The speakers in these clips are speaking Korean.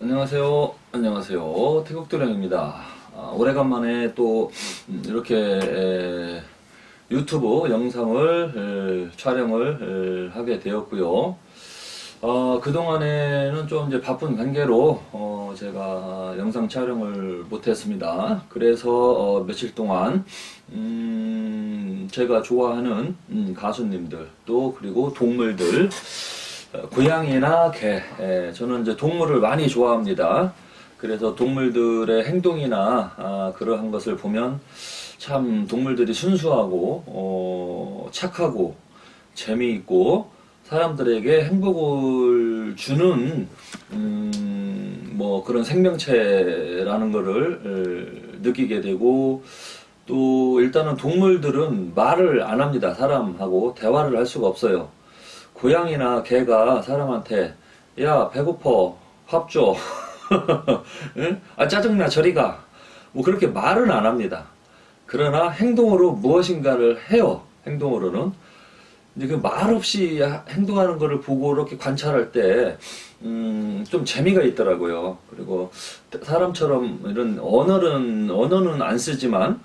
안녕하세요. 안녕하세요. 태국도령입니다. 아, 오래간만에 또 음, 이렇게 에, 유튜브 영상을 에, 촬영을 에, 하게 되었고요. 어, 그동안에는 좀 이제 바쁜 관계로 어, 제가 영상 촬영을 못했습니다. 그래서 어, 며칠 동안 음, 제가 좋아하는 음, 가수님들 또 그리고 동물들 어, 고양이나 개, 예, 저는 이제 동물을 많이 좋아합니다. 그래서 동물들의 행동이나 아, 그러한 것을 보면 참 동물들이 순수하고 어, 착하고 재미있고 사람들에게 행복을 주는 음, 뭐 그런 생명체라는 에, 느끼게 되고 또 일단은 동물들은 말을 안 합니다. 사람하고 대화를 할 수가 없어요. 고양이나 개가 사람한테 야 배고파 밥 줘. 응? 아 짜증나 저리 가. 뭐 그렇게 말은 안 합니다. 그러나 행동으로 무엇인가를 해요. 행동으로는. 이제 그 말 없이 하- 행동하는 거를 보고 이렇게 관찰할 때, 음, 좀 재미가 있더라고요. 그리고 사람처럼 이런 언어는, 언어는 안 쓰지만,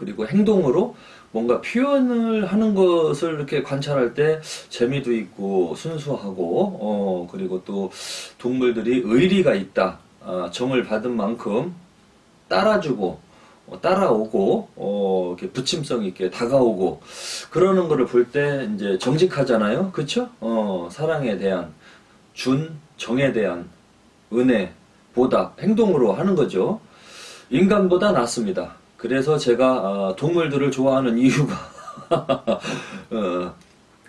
그리고 행동으로 뭔가 표현을 하는 것을 이렇게 관찰할 때 재미도 있고 순수하고 어 그리고 또 동물들이 의리가 있다. 아, 정을 받은 만큼 따라주고 어, 따라오고 어 이렇게 부침성 있게 다가오고 그러는 거를 볼 때 이제 정직하잖아요. 그쵸? 어 사랑에 대한 준 정에 대한 은혜 보답 행동으로 하는 거죠. 인간보다 낫습니다. 그래서 제가 아, 동물들을 좋아하는 이유가 어,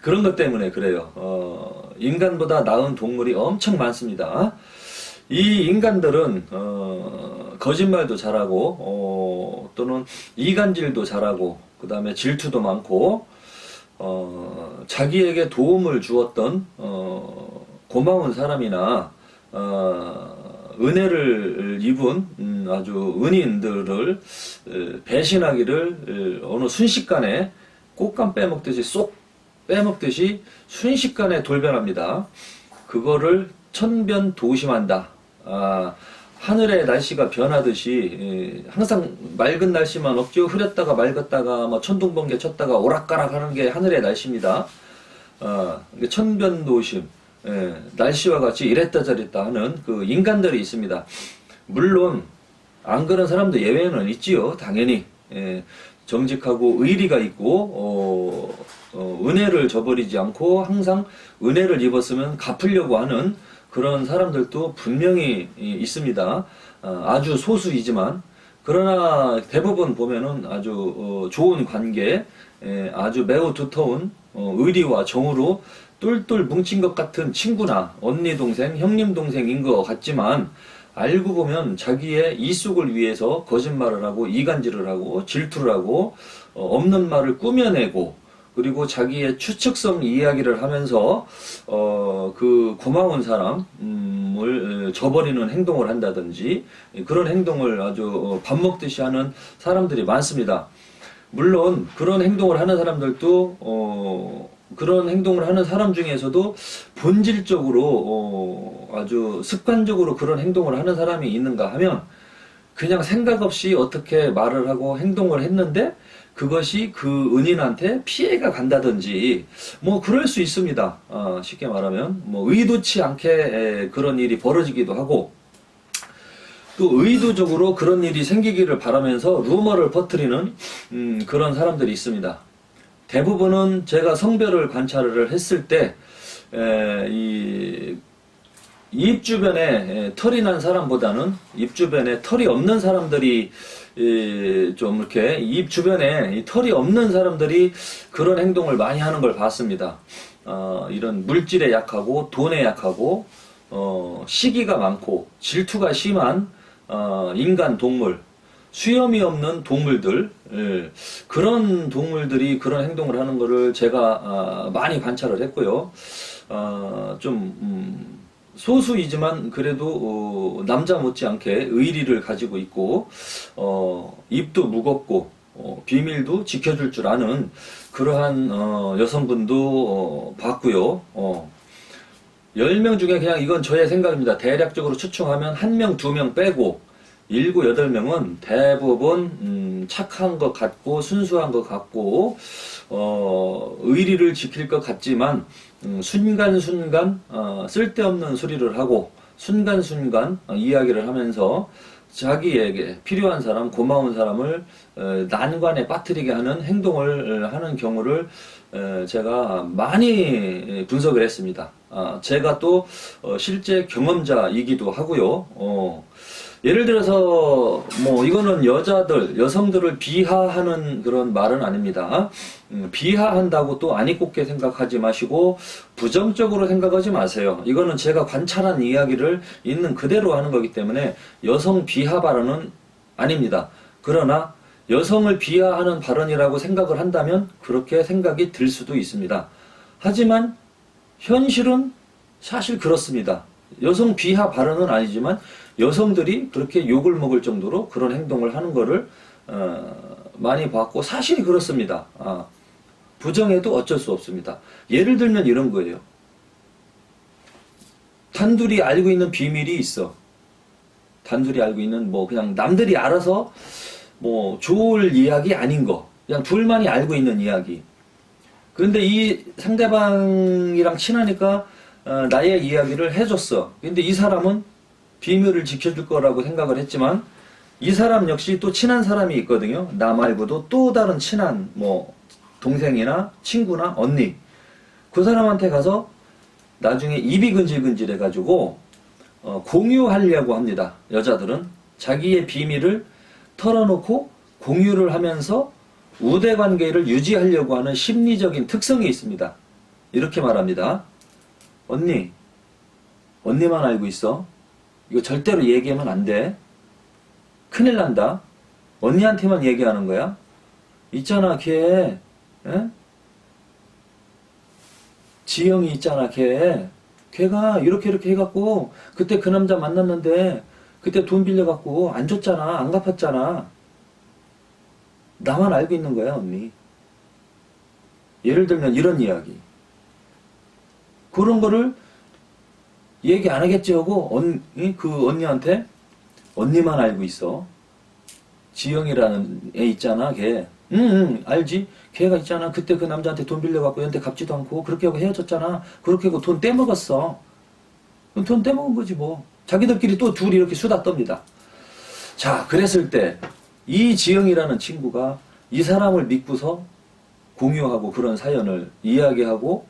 그런 것 때문에 그래요. 어, 인간보다 나은 동물이 엄청 많습니다. 이 인간들은 어, 거짓말도 잘하고 어, 또는 이간질도 잘하고 그 다음에 질투도 많고 어, 자기에게 도움을 주었던 어, 고마운 사람이나 어, 은혜를 입은 음, 아주 은인들을 에, 배신하기를 에, 어느 순식간에 꽃감 빼먹듯이 쏙 빼먹듯이 순식간에 돌변합니다. 그거를 천변 도심한다. 아, 하늘의 날씨가 변하듯이 에, 항상 맑은 날씨만 없죠. 흐렸다가 맑았다가 뭐 천둥번개 쳤다가 오락가락 하는 게 하늘의 날씨입니다. 아, 천변도심, 예, 날씨와 같이 이랬다 저랬다 하는 그 인간들이 있습니다. 물론 안 그런 사람도 예외는 있지요, 당연히. 예, 정직하고 의리가 있고 어, 어, 은혜를 저버리지 않고 항상 은혜를 입었으면 갚으려고 하는 그런 사람들도 분명히 이- 있습니다. 아, 아주 소수이지만 그러나 대부분 보면은 아주 어, 좋은 관계, 에, 아주 매우 두터운 어, 의리와 정으로 똘똘 뭉친 것 같은 친구나 언니 동생, 형님 동생인 것 같지만 알고 보면 자기의 이속을 위해서 거짓말을 하고 이간질을 하고 질투를 하고 어, 없는 말을 꾸며내고 그리고 자기의 추측성 이야기를 하면서 어, 그 고마운 사람을 저버리는 행동을 한다든지 그런 행동을 아주 어, 밥 먹듯이 하는 사람들이 많습니다. 물론 그런 행동을 하는 사람들도 어, 그런 행동을 하는 사람 중에서도 본질적으로 어, 아주 습관적으로 그런 행동을 하는 사람이 있는가 하면 그냥 생각 없이 어떻게 말을 하고 행동을 했는데 그것이 그 은인한테 피해가 간다든지 뭐 그럴 수 있습니다. 어, 쉽게 말하면 뭐 의도치 않게 에, 그런 일이 벌어지기도 하고 또 의도적으로 그런 일이 생기기를 바라면서 루머를 퍼뜨리는 음, 그런 사람들이 있습니다. 대부분은 제가 성별을 관찰을 했을 때, 에, 이, 입 주변에 에, 털이 난 사람보다는 입 주변에 털이 없는 사람들이 에, 좀 이렇게 입 주변에 이 털이 없는 사람들이 그런 행동을 많이 하는 걸 봤습니다. 어, 이런 물질에 약하고 돈에 약하고 어, 시기가 많고 질투가 심한 어, 인간 동물 수염이 없는 동물들 예, 그런 동물들이 그런 행동을 하는 거를 제가 아, 많이 관찰을 했고요. 어, 좀 음, 소수이지만 그래도 어, 남자 못지않게 의리를 가지고 있고 어, 입도 무겁고 어, 비밀도 지켜줄 줄 아는 그러한 어, 여성분도 어, 봤고요. 어, 10명 중에 그냥 이건 저의 생각입니다. 대략적으로 추측하면 1명, 2명 빼고 7, 8명은 대부분 음, 착한 것 같고 순수한 것 같고 어, 의리를 지킬 것 같지만 음, 순간순간 어, 쓸데없는 소리를 하고 순간순간 어, 이야기를 하면서 자기에게 필요한 사람, 고마운 사람을 어, 난관에 빠뜨리게 하는 행동을 어, 하는 경우를 어, 제가 많이 분석을 했습니다. 아, 제가 또 어, 실제 경험자이기도 하고요. 어, 예를 들어서 뭐 이거는 여자들, 여성들을 비하하는 그런 말은 아닙니다. 음, 비하한다고 또 아니 꼽게 생각하지 마시고 부정적으로 생각하지 마세요. 이거는 제가 관찰한 이야기를 있는 그대로 하는 거기 때문에 여성 비하 발언은 아닙니다. 그러나 여성을 비하하는 발언이라고 생각을 한다면 그렇게 생각이 들 수도 있습니다. 하지만 현실은 사실 그렇습니다. 여성 비하 발언은 아니지만 여성들이 그렇게 욕을 먹을 정도로 그런 행동을 하는 거를 어, 많이 봤고 사실이 그렇습니다. 아, 부정해도 어쩔 수 없습니다. 예를 들면 이런 거예요. 단둘이 알고 있는 비밀이 있어. 단둘이 알고 있는 뭐 그냥 남들이 알아서 뭐 좋을 이야기 아닌 거. 그냥 둘만이 알고 있는 이야기. 그런데 이 상대방이랑 친하니까 어, 나의 이야기를 해줬어. 근데 이 사람은 비밀을 지켜줄 거라고 생각을 했지만 이 사람 역시 또 친한 사람이 있거든요. 나 말고도 또 다른 친한 뭐 동생이나 친구나 언니 그 사람한테 가서 나중에 입이 근질근질 해 가지고 어, 공유하려고 합니다. 여자들은 자기의 비밀을 털어놓고 공유를 하면서 우대 관계를 유지하려고 하는 심리적인 특성이 있습니다. 이렇게 말합니다. 언니, 언니만 알고 있어. 이거 절대로 얘기하면 안 돼. 큰일 난다. 언니한테만 얘기하는 거야. 있잖아, 걔. 에? 지영이 있잖아, 걔. 걔가 이렇게 이렇게 해갖고 그때 그 남자 만났는데 그때 돈 빌려갖고 안 줬잖아, 안 갚았잖아. 나만 알고 있는 거야, 언니. 예를 들면 이런 이야기. 그런 거를 얘기 안 하겠지 하고 언, 이? 그 언니한테 언니만 알고 있어. 지영이라는 애 있잖아, 걔. 응, 응, 알지? 걔가 있잖아. 그때 그 남자한테 돈 빌려갖고 얘한테 갚지도 않고 그렇게 하고 헤어졌잖아. 그렇게 하고 돈 떼먹었어. 돈 떼먹은 거지 뭐. 자기들끼리 또 둘이 이렇게 수다 떱니다. 자, 그랬을 때 이 지영이라는 친구가 이 사람을 믿고서 공유하고 그런 사연을 이야기하고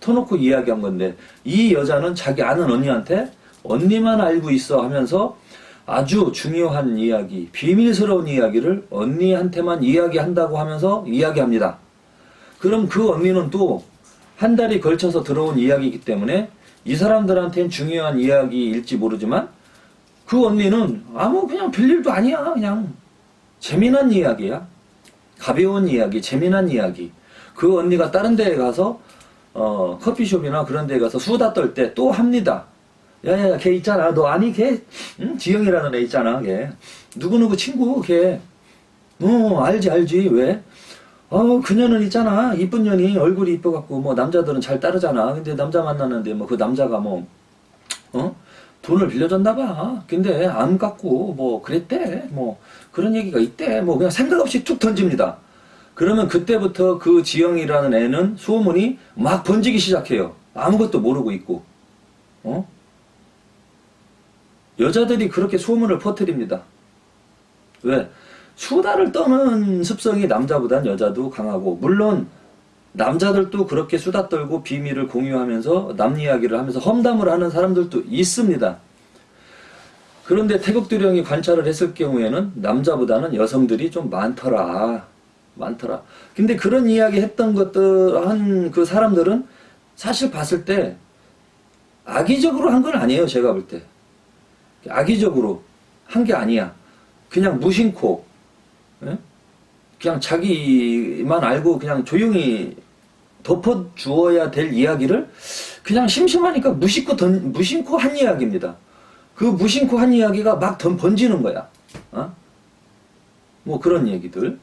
터놓고 이야기한 건데 이 여자는 자기 아는 언니한테 언니만 알고 있어 하면서 아주 중요한 이야기, 비밀스러운 이야기를 언니한테만 이야기한다고 하면서 이야기합니다. 그럼 그 언니는 또 한 달이 걸쳐서 들어온 이야기이기 때문에 이 사람들한테는 중요한 이야기일지 모르지만 그 언니는 아무 그냥 별일도 아니야. 그냥 재미난 이야기야. 가벼운 이야기, 재미난 이야기. 그 언니가 다른 데에 가서 어, 커피숍이나 그런 데 가서 수다 떨 때 또 합니다. 야야야 걔 있잖아. 너 아니 걔 응? 지영이라는 애 있잖아. 걔 누구누구 친구 걔. 어 알지 알지 왜? 어 그녀는 있잖아. 이쁜 년이 얼굴이 이뻐갖고 뭐 남자들은 잘 따르잖아. 근데 남자 만났는데 뭐 그 남자가 뭐 어? 돈을 빌려줬나 봐. 근데 안 갚고 뭐 그랬대. 뭐 그런 얘기가 있대. 뭐 그냥 생각 없이 툭 던집니다. 그러면 그때부터 그 지영이라는 애는 소문이 막 번지기 시작해요. 아무것도 모르고 있고. 어? 여자들이 그렇게 소문을 퍼뜨립니다. 왜? 수다를 떠는 습성이 남자보단 여자도 강하고, 물론 남자들도 그렇게 수다 떨고 비밀을 공유하면서 남 이야기를 하면서 험담을 하는 사람들도 있습니다. 그런데 태국도령이 관찰을 했을 경우에는 남자보다는 여성들이 좀 많더라. 많더라. 근데 그런 이야기 했던 것들, 한 그 사람들은 사실 봤을 때 악의적으로 한 건 아니에요, 제가 볼 때. 악의적으로 한 게 아니야. 그냥 무심코, 예? 그냥 자기만 알고 그냥 조용히 덮어 주어야 될 이야기를 그냥 심심하니까 무심코 던, 무심코 한 이야기입니다. 그 무심코 한 이야기가 막 던, 번지는 거야. 어? 뭐 그런 얘기들.